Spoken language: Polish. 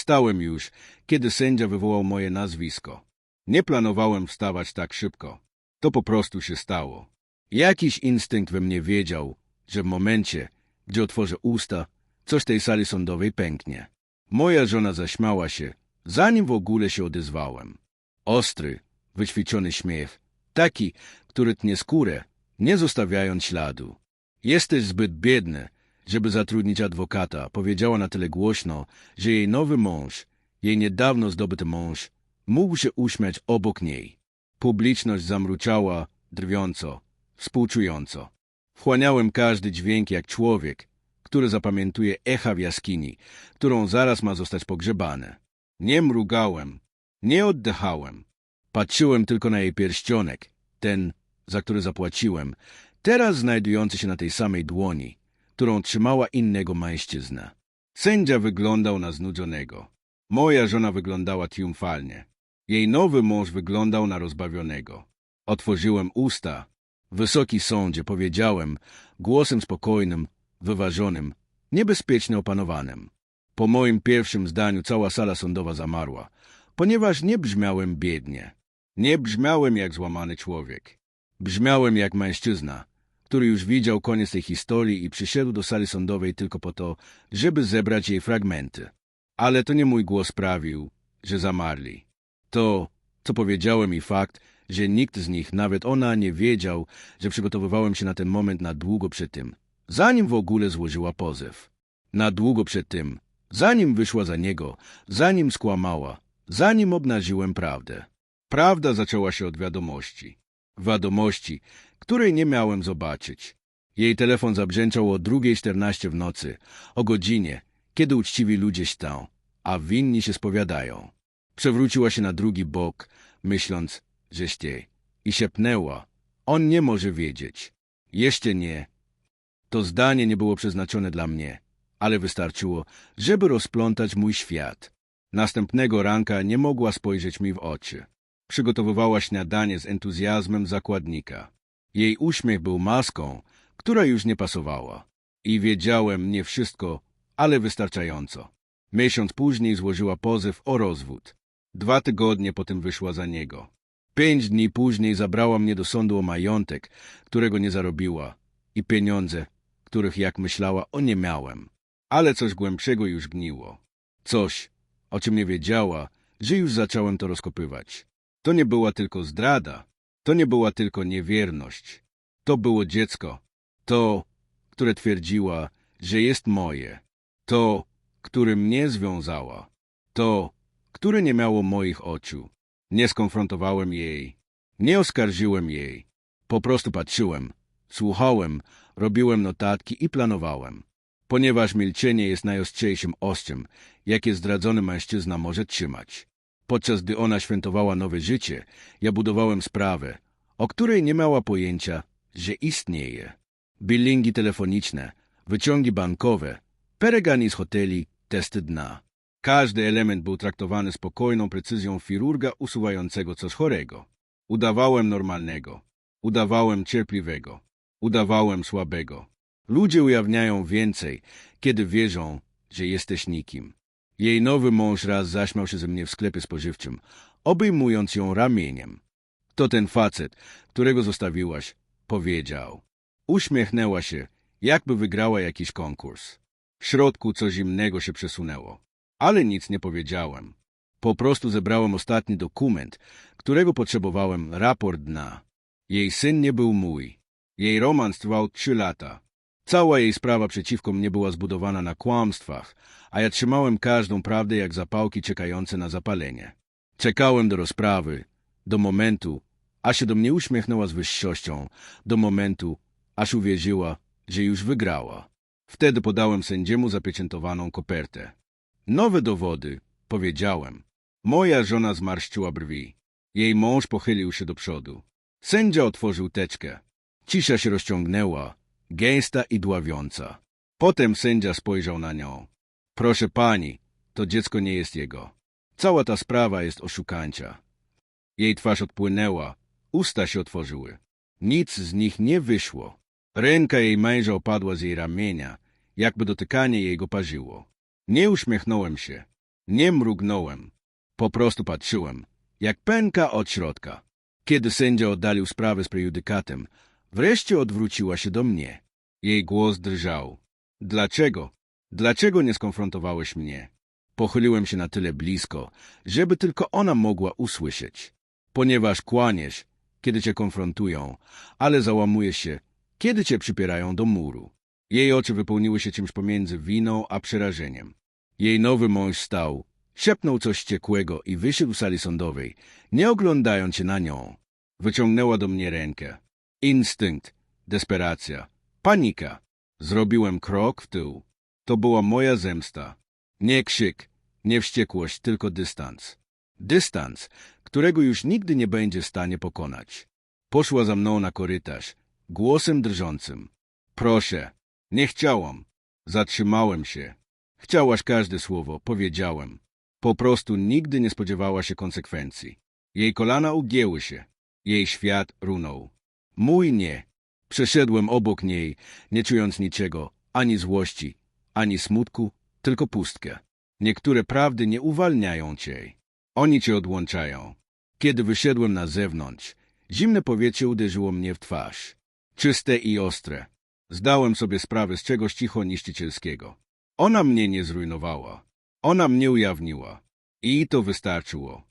Wstałem już, kiedy sędzia wywołał moje nazwisko. Nie planowałem wstawać tak szybko. To po prostu się stało. Jakiś instynkt we mnie wiedział, że w momencie, gdzie otworzę usta, coś tej sali sądowej pęknie. Moja żona zaśmiała się, zanim w ogóle się odezwałem. Ostry, wyćwiczony śmiech, taki, który tnie skórę, nie zostawiając śladu. Jesteś zbyt biedny, żeby zatrudnić adwokata, powiedziała na tyle głośno, że jej nowy mąż, jej niedawno zdobyty mąż, mógł się uśmiać obok niej. Publiczność zamruczała, drwiąco, współczująco. Wchłaniałem każdy dźwięk jak człowiek, który zapamiętuje echa w jaskini, którą zaraz ma zostać pogrzebane. Nie mrugałem, nie oddychałem. Patrzyłem tylko na jej pierścionek, ten, za który zapłaciłem, teraz znajdujący się na tej samej dłoni, którą trzymała innego mężczyzna. Sędzia wyglądał na znudzonego. Moja żona wyglądała triumfalnie. Jej nowy mąż wyglądał na rozbawionego. Otworzyłem usta. Wysoki sądzie, powiedziałem, głosem spokojnym, wyważonym, niebezpiecznie opanowanym. Po moim pierwszym zdaniu cała sala sądowa zamarła, ponieważ nie brzmiałem biednie. Nie brzmiałem jak złamany człowiek. Brzmiałem jak mężczyzna, który już widział koniec tej historii i przyszedł do sali sądowej tylko po to, żeby zebrać jej fragmenty. Ale to nie mój głos sprawił, że zamarli. To, co powiedziałem i fakt, że nikt z nich, nawet ona, nie wiedział, że przygotowywałem się na ten moment na długo przed tym, zanim w ogóle złożyła pozew. Na długo przed tym, zanim wyszła za niego, zanim skłamała, zanim obnażyłem prawdę. Prawda zaczęła się od wiadomości. Wiadomości, której nie miałem zobaczyć. Jej telefon zabrzęczał o 2.14 w nocy, o godzinie, kiedy uczciwi ludzie śtą, a winni się spowiadają. Przewróciła się na drugi bok, myśląc, że ście, i szepnęła. On nie może wiedzieć. Jeszcze nie. To zdanie nie było przeznaczone dla mnie, ale wystarczyło, żeby rozplątać mój świat. Następnego ranka nie mogła spojrzeć mi w oczy. Przygotowywała śniadanie z entuzjazmem zakładnika. Jej uśmiech był maską, która już nie pasowała. I wiedziałem nie wszystko, ale wystarczająco. Miesiąc później złożyła pozew o rozwód. Dwa tygodnie potem wyszła za niego. Pięć dni później zabrała mnie do sądu o majątek, którego nie zarobiła, i pieniądze, których, jak myślała, o nie miałem. Ale coś głębszego już gniło. Coś, o czym nie wiedziała, że już zacząłem to rozkopywać. To nie była tylko zdrada, to nie była tylko niewierność. To było dziecko, to, które twierdziła, że jest moje, to, które mnie związała, to, które nie miało moich oczu. Nie skonfrontowałem jej, nie oskarżyłem jej. Po prostu patrzyłem, słuchałem, robiłem notatki i planowałem. Ponieważ milczenie jest najostrzejszym ostrzem, jakie zdradzony mężczyzna może trzymać. Podczas gdy ona świętowała nowe życie, ja budowałem sprawę, o której nie miała pojęcia, że istnieje. Billingi telefoniczne, wyciągi bankowe, peregani z hoteli, testy dna. Każdy element był traktowany spokojną precyzją chirurga usuwającego coś chorego. Udawałem normalnego. Udawałem cierpliwego. Udawałem słabego. Ludzie ujawniają więcej, kiedy wierzą, że jesteś nikim. Jej nowy mąż raz zaśmiał się ze mnie w sklepie spożywczym, obejmując ją ramieniem. To ten facet, którego zostawiłaś, powiedział. Uśmiechnęła się, jakby wygrała jakiś konkurs. W środku coś zimnego się przesunęło. Ale nic nie powiedziałem. Po prostu zebrałem ostatni dokument, którego potrzebowałem, raport dna. Jej syn nie był mój. Jej romans trwał trzy lata. Cała jej sprawa przeciwko mnie była zbudowana na kłamstwach, a ja trzymałem każdą prawdę jak zapałki czekające na zapalenie. Czekałem do rozprawy, do momentu, aż się do mnie uśmiechnęła z wyższością, do momentu, aż uwierzyła, że już wygrała. Wtedy podałem sędziemu zapieczętowaną kopertę. Nowe dowody, powiedziałem. Moja żona zmarszczyła brwi. Jej mąż pochylił się do przodu. Sędzia otworzył teczkę. Cisza się rozciągnęła, gęsta i dławiąca. Potem sędzia spojrzał na nią. Proszę pani, to dziecko nie jest jego. Cała ta sprawa jest oszukańcza. Jej twarz odpłynęła, usta się otworzyły. Nic z nich nie wyszło. Ręka jej męża opadła z jej ramienia, jakby dotykanie jej go parzyło. Nie uśmiechnąłem się. Nie mrugnąłem. Po prostu patrzyłem, jak pęka od środka. Kiedy sędzia oddalił sprawę z prejudykatem, wreszcie odwróciła się do mnie. Jej głos drżał. Dlaczego? Dlaczego nie skonfrontowałeś mnie? Pochyliłem się na tyle blisko, żeby tylko ona mogła usłyszeć. Ponieważ kłaniesz, kiedy cię konfrontują, ale załamujesz się, kiedy cię przypierają do muru. Jej oczy wypełniły się czymś pomiędzy winą a przerażeniem. Jej nowy mąż stał, szepnął coś ciekłego i wyszedł z sali sądowej, nie oglądając się na nią. Wyciągnęła do mnie rękę. Instynkt, desperacja, panika. Zrobiłem krok w tył. To była moja zemsta. Nie krzyk, nie wściekłość, tylko dystans. Dystans, którego już nigdy nie będzie w stanie pokonać. Poszła za mną na korytarz, głosem drżącym. Proszę, nie chciałam. Zatrzymałem się. Chciałaś każde słowo, powiedziałem. Po prostu nigdy nie spodziewała się konsekwencji. Jej kolana ugięły się. Jej świat runął. Mój nie. Przeszedłem obok niej, nie czując niczego, ani złości, ani smutku, tylko pustkę. Niektóre prawdy nie uwalniają cię. Oni cię odłączają. Kiedy wyszedłem na zewnątrz, zimne powietrze uderzyło mnie w twarz. Czyste i ostre. Zdałem sobie sprawę z czegoś cicho niszczycielskiego. Ona mnie nie zrujnowała. Ona mnie ujawniła. I to wystarczyło.